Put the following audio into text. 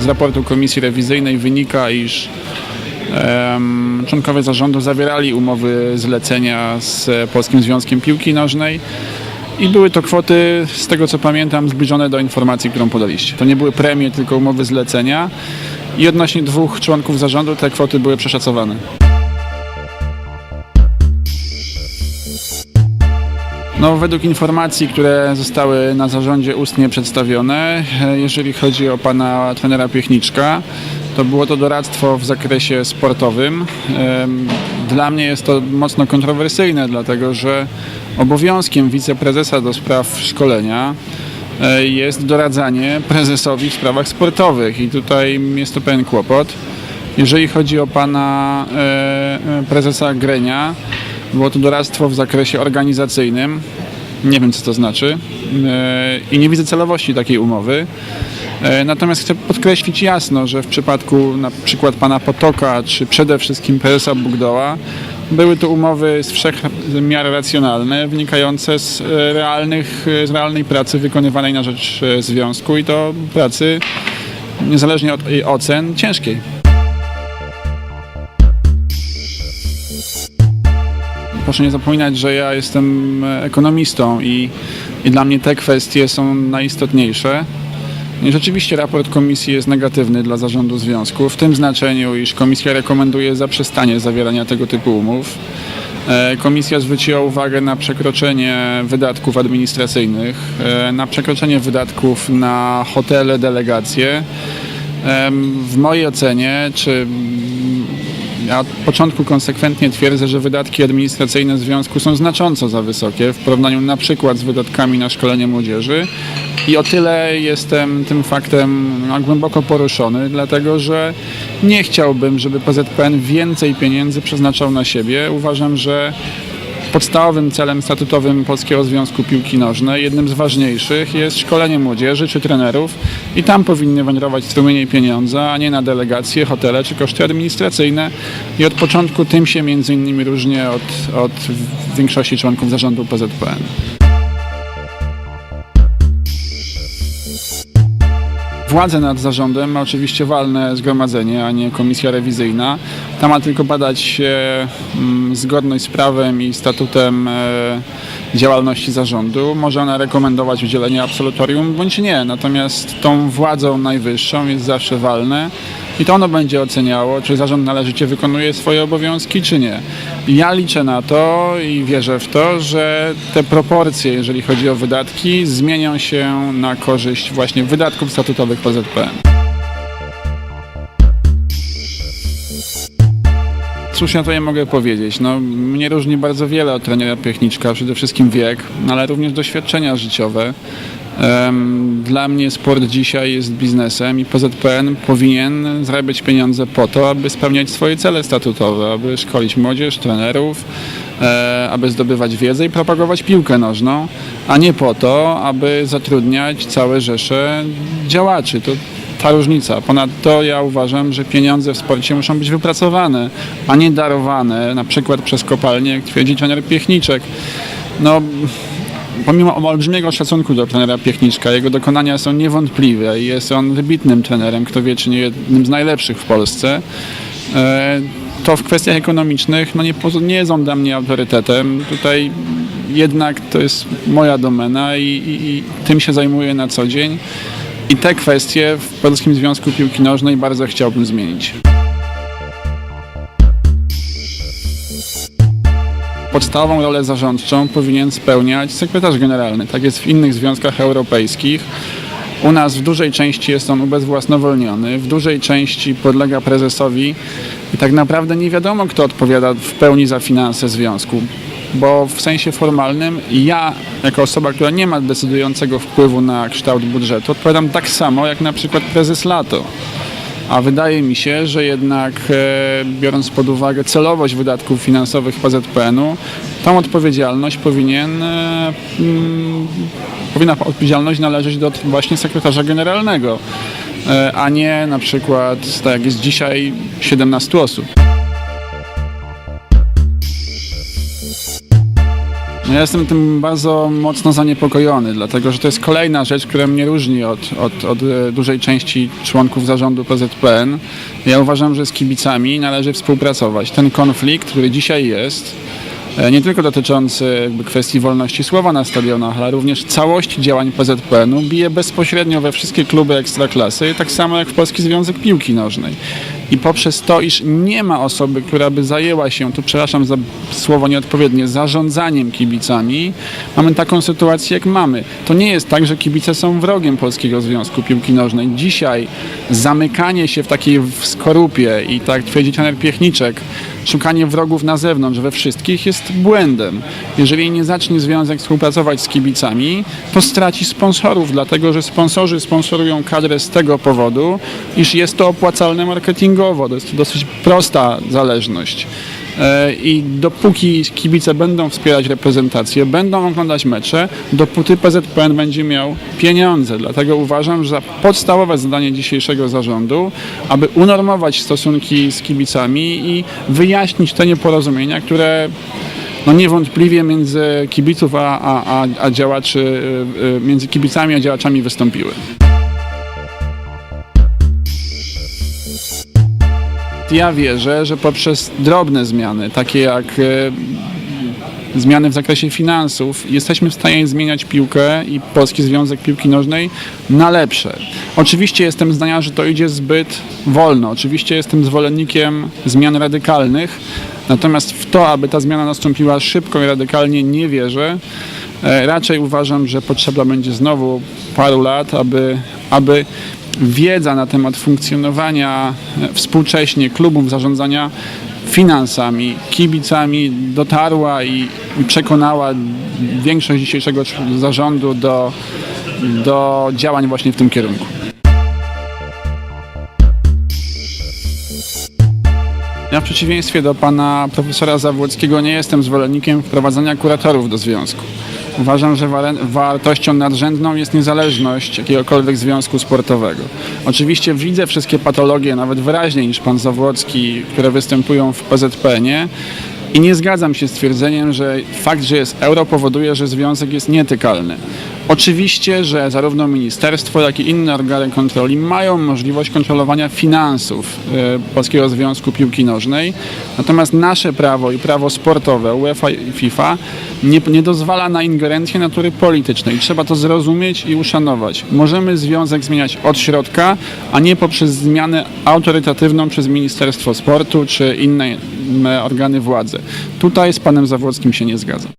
Z raportu komisji rewizyjnej wynika, iż em, członkowie zarządu zawierali umowy zlecenia z Polskim Związkiem Piłki Nożnej i były to kwoty, z tego co pamiętam, zbliżone do informacji, którą podaliście. To nie były premie, tylko umowy zlecenia i odnośnie dwóch członków zarządu te kwoty były przeszacowane. No, według informacji, które zostały na zarządzie ustnie przedstawione, e, jeżeli chodzi o pana trenera Piechniczka, to było to doradztwo w zakresie sportowym. Dla mnie jest to mocno kontrowersyjne, dlatego że obowiązkiem wiceprezesa do spraw szkolenia e, jest doradzanie prezesowi w sprawach sportowych i tutaj jest to pewien kłopot. Jeżeli chodzi o pana e, prezesa Grenia, było to doradztwo w zakresie organizacyjnym. Nie wiem, co to znaczy e, i nie widzę celowości takiej umowy. E, Natomiast chcę podkreślić jasno, że w przypadku na przykład pana Potoka, czy przede wszystkim prezesa Bugdoła, były to umowy z wszech miar racjonalne, wynikające z, e, realnych, z realnej pracy wykonywanej na rzecz związku i to pracy, niezależnie od ocen, ciężkiej. Proszę nie zapominać, że ja jestem e, ekonomistą i, i dla mnie te kwestie są najistotniejsze. I rzeczywiście raport komisji jest negatywny dla zarządu związku, w tym znaczeniu, iż komisja rekomenduje zaprzestanie zawierania tego typu umów. E, Komisja zwróciła uwagę na przekroczenie wydatków administracyjnych, e, na przekroczenie wydatków na hotele, delegacje. W mojej ocenie, czy ja od początku konsekwentnie twierdzę, że wydatki administracyjne związku są znacząco za wysokie w porównaniu na przykład z wydatkami na szkolenie młodzieży i o tyle jestem tym faktem no, głęboko poruszony, dlatego że nie chciałbym, żeby PZPN więcej pieniędzy przeznaczał na siebie. Uważam, że podstawowym celem statutowym Polskiego Związku Piłki Nożnej, jednym z ważniejszych, jest szkolenie młodzieży czy trenerów i tam powinny wędrować strumienie pieniądza, a nie na delegacje, hotele czy koszty administracyjne. I od początku tym się między innymi różnię od, od większości członków zarządu PZPN. Władzę nad zarządem ma oczywiście walne zgromadzenie, a nie komisja rewizyjna. Ta ma tylko badać mm, zgodność z prawem i statutem e, działalności zarządu. Może ona rekomendować udzielenie absolutorium bądź nie. Natomiast tą władzą najwyższą jest zawsze walne i to ono będzie oceniało, czy zarząd należycie wykonuje swoje obowiązki, czy nie. Ja liczę na to i wierzę w to, że te proporcje, jeżeli chodzi o wydatki, zmienią się na korzyść właśnie wydatków statutowych PZPN. Cóż ja tutaj mogę powiedzieć? No, mnie różni bardzo wiele od trenera Piechniczka, przede wszystkim wiek, ale również doświadczenia życiowe. Dla mnie sport dzisiaj jest biznesem i PZPN powinien zarabiać pieniądze po to, aby spełniać swoje cele statutowe, aby szkolić młodzież, trenerów, e, aby zdobywać wiedzę i propagować piłkę nożną, a nie po to, aby zatrudniać całe rzesze działaczy. To ta różnica. Ponadto ja uważam, że pieniądze w sporcie muszą być wypracowane, a nie darowane, na przykład przez kopalnię, jak twierdzi trener Piechniczek. No, pomimo olbrzymiego szacunku do trenera Piechniczka, jego dokonania są niewątpliwe i jest on wybitnym trenerem, kto wie, czy nie jednym z najlepszych w Polsce. E, To w kwestiach ekonomicznych no nie, nie jest dla mnie autorytetem. Tutaj jednak to jest moja domena i, i, i tym się zajmuję na co dzień. I te kwestie w Polskim Związku Piłki Nożnej bardzo chciałbym zmienić. Podstawową rolę zarządczą powinien spełniać sekretarz generalny. Tak jest w innych związkach europejskich. U nas w dużej części jest on ubezwłasnowolniony, w dużej części podlega prezesowi i tak naprawdę nie wiadomo, kto odpowiada w pełni za finanse związku. Bo w sensie formalnym ja, jako osoba, która nie ma decydującego wpływu na kształt budżetu, odpowiadam tak samo jak na przykład prezes Lato. A wydaje mi się, że jednak e, biorąc pod uwagę celowość wydatków finansowych PZPN-u, tą odpowiedzialność powinien, e, mm, powinna odpowiedzialność należeć do właśnie sekretarza generalnego, e, a nie na przykład, tak jak jest dzisiaj, 17 osób. Ja jestem tym bardzo mocno zaniepokojony, dlatego że to jest kolejna rzecz, która mnie różni od, od, od e, dużej części członków zarządu PZPN. Ja uważam, że z kibicami należy współpracować. Ten konflikt, który dzisiaj jest, e, nie tylko dotyczący kwestii wolności słowa na stadionach, ale również całości działań PZPN-u bije bezpośrednio we wszystkie kluby ekstraklasy, tak samo jak w Polski Związek Piłki Nożnej. I poprzez to, iż nie ma osoby, która by zajęła się, tu przepraszam za słowo nieodpowiednie, zarządzaniem kibicami, mamy taką sytuację, jak mamy. To nie jest tak, że kibice są wrogiem Polskiego Związku Piłki Nożnej. Dzisiaj zamykanie się w takiej skorupie i tak twierdzi trener Piechniczek, szukanie wrogów na zewnątrz we wszystkich jest błędem. Jeżeli nie zacznie związek współpracować z kibicami, to straci sponsorów, dlatego że sponsorzy sponsorują kadrę z tego powodu, iż jest to opłacalne marketingowo. To jest dosyć prosta zależność. E, I dopóki kibice będą wspierać reprezentację, będą oglądać mecze, dopóty PZPN będzie miał pieniądze. Dlatego uważam, że podstawowe zadanie dzisiejszego zarządu, aby unormować stosunki z kibicami i wyjaśnić te nieporozumienia, które no niewątpliwie między kibiców a, a, a, a działaczy, y, y, między kibicami a działaczami wystąpiły. Ja wierzę, że poprzez drobne zmiany, takie jak e, zmiany w zakresie finansów, jesteśmy w stanie zmieniać piłkę i Polski Związek Piłki Nożnej na lepsze. Oczywiście jestem zdania, że to idzie zbyt wolno. Oczywiście jestem zwolennikiem zmian radykalnych, natomiast w to, aby ta zmiana nastąpiła szybko i radykalnie, nie wierzę. E, Raczej uważam, że potrzeba będzie znowu paru lat, aby, aby wiedza na temat funkcjonowania e, współcześnie klubów zarządzania finansami, kibicami dotarła i przekonała większość dzisiejszego zarządu do, do działań właśnie w tym kierunku. Ja w przeciwieństwie do pana profesora Zawłockiego nie jestem zwolennikiem wprowadzania kuratorów do związku. Uważam, że wartością nadrzędną jest niezależność jakiegokolwiek związku sportowego. Oczywiście widzę wszystkie patologie, nawet wyraźniej niż pan Zawłocki, które występują w PZPN-ie i nie zgadzam się z twierdzeniem, że fakt, że jest euro powoduje, że związek jest nietykalny. Oczywiście, że zarówno ministerstwo, jak i inne organy kontroli mają możliwość kontrolowania finansów e, Polskiego Związku Piłki Nożnej, natomiast nasze prawo i prawo sportowe UEFA i FIFA nie, nie dozwala na ingerencję natury politycznej. Trzeba to zrozumieć i uszanować. Możemy związek zmieniać od środka, a nie poprzez zmianę autorytatywną przez Ministerstwo Sportu czy inne organy władzy. Tutaj z panem Zawłockim się nie zgadzam.